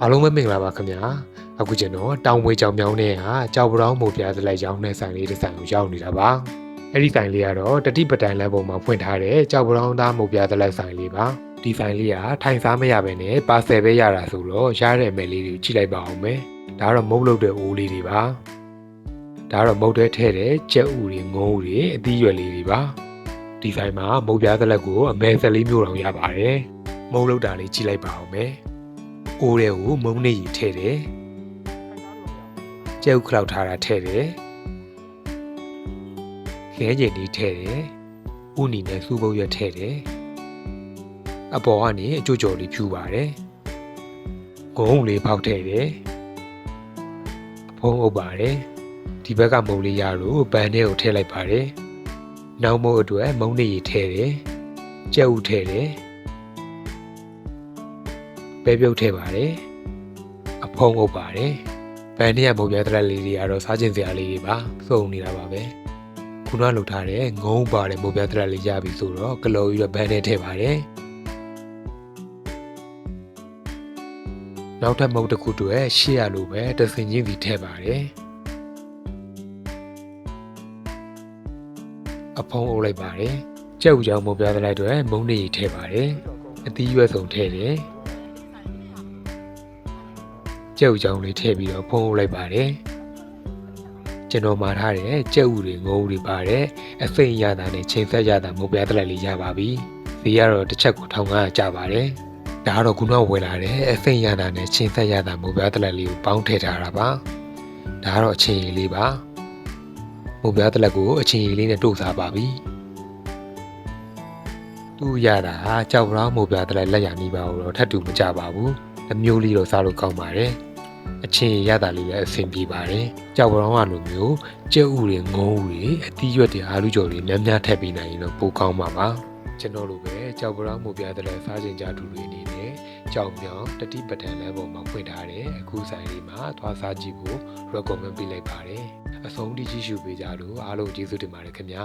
အားလုံးပဲမင်္ဂလာပါခင်ဗျာအခုကျွန်တော်တောင်ဝေကြောင်မြောင်းနဲ့ဟာကြောက်ပတောင်းမို့ပြသလိုက်ကြောင်းနဲ့ဆိုင်လေးတစ်ဆိုင်ကိုရောက်နေတာပါအဲ့ဒီဆိုင်လေးကတော့တတိပတိုင်လမ်းပေါ်မှာဖွင့်ထားတဲ့ကြောက်ပတောင်းသားမို့ပြသလိုက်ဆိုင်လေးပါဒီဆိုင်လေးကထိုင်စားမရဘဲနဲ့ပါဆယ်ပဲရတာဆိုတော့ရတဲ့အမယ်လေးတွေကိုကြည့်လိုက်ပါအောင်မယ်ဒါကတော့မုတ်လုတ်တဲ့အိုးလေးတွေပါဒါကတော့မုတ်တဲ့ထဲတဲ့ကြက်ဥတွေငုံဥတွေအသီးရွက်လေးတွေပါဒီဆိုင်မှာမုတ်ပြသလက်ကိုအမဲဆက်လေးမျိုးတောင်ရပါတယ်မုတ်လုတ်တာလေးကြည့်လိုက်ပါအောင်မယ် အိုးတဲ့ကိုမုံနေရီထည့်တယ်ကျဲဥခလောက်ထားတာထည့်တယ်ခဲကျင်ဒီထည့်တယ်ဥနီနဲ့စူးပုတ်ရွက်ထည့်တယ်အပေါ်ကနေအကျိုးကြော်လေးဖြူပါတယ်ဂုံးလေးဖောက်ထည့်တယ်ဖုံးအုပ်ပါတယ်ဒီဘက်ကမုံလေးရလို့ပန်ထဲကိုထည့်လိုက်ပါတယ်နောက်မုံအတွက်မုံနေရီထည့်တယ်ကျဲဥထည့်တယ် ပဲပြုတ်ထည့်ပါတယ်အဖုံးအုပ်ပါတယ်ဗန်နဲ့မုံပြတဲ့လေးတွေကတော့စားကျင်စရာလေးတွေပါစုံနေတာပါပဲခုနလှုပ်ထားတဲ့ငုံပါတယ်မုံပြတဲ့လေးရပြီဆိုတော့ကလော်ကြီးတော့ဗန်နဲ့ထည့်ပါတယ်နောက်ထပ်မုံတစ်ခုတည်းရှေ့ရလို့ပဲတဆင်ချင်းစီထည့်ပါတယ်အဖုံးအုပ်လိုက်ပါတယ်ကြက်ဥကြောင်မုံပြတဲ့လိုက်တွေမုံနေထည့်ပါတယ်အသီးရွက်စုံထည့်တယ် ကြက်ဥကြောင်လေးထည့်ပြီးတော့ဖုံးအုပ်လိုက်ပါတယ်ကျွန်တော်မှာထားတဲ့ကြက်ဥတွေငုံဥတွေပါတယ်အစိမ့်ရတာနဲ့ချိန်ဆက်ရတာမုတ်ပြားတက်လက်လေးရပါပြီဈေးကတော့တစ်ချက်ကို1500ကျပါတယ်ဒါကတော့ခုနကဝယ်လာတဲ့အစိမ့်ရတာနဲ့ချိန်ဆက်ရတာမုတ်ပြားတက်လက်လေးကိုပေါင်းထည့်ထားတာပါဒါကတော့အချင်းရည်လေးပါမုတ်ပြားတက်လက်ကိုအချင်းရည်လေးနဲ့တို့စားပါပြီသူရတာဟာကြောက်ရောင်းမုတ်ပြားတက်လက်လက်ရနေပါတော့ထပ်တူမကြပါဘူး အမျိုးလေးတော့စားလို့ကောင်းပါတယ်အချင်းရတာလေးလည်းအဆင်ပြေပါတယ်ကြောက်ပရောင်းကလိုမျိုးကြက်ဥတွေငုံဥတွေအသီးရွက်တွေအာလူကြော်တွေများများထည့်ပေးနိုင်ရင်တော့ပိုကောင်းပါပါကျွန်တော်လိုပဲကြောက်ပရောင်းမှုပြတဲ့လဲစားခြင်းကြတူတွေအနေနဲ့ကြောက်မြောင်တတိပဋ္ဌာန်လမ်းပေါ်မှာဖွင့်ထားတဲ့အခုဆိုင်လေးမှာသွားစားကြည့်ဖို့ recommend ပေးလိုက်ပါတယ်အဆုံးထိကြည့်ရှုပေးကြလို့အားလုံးကျေးဇူးတင်ပါတယ်ခင်ဗျာ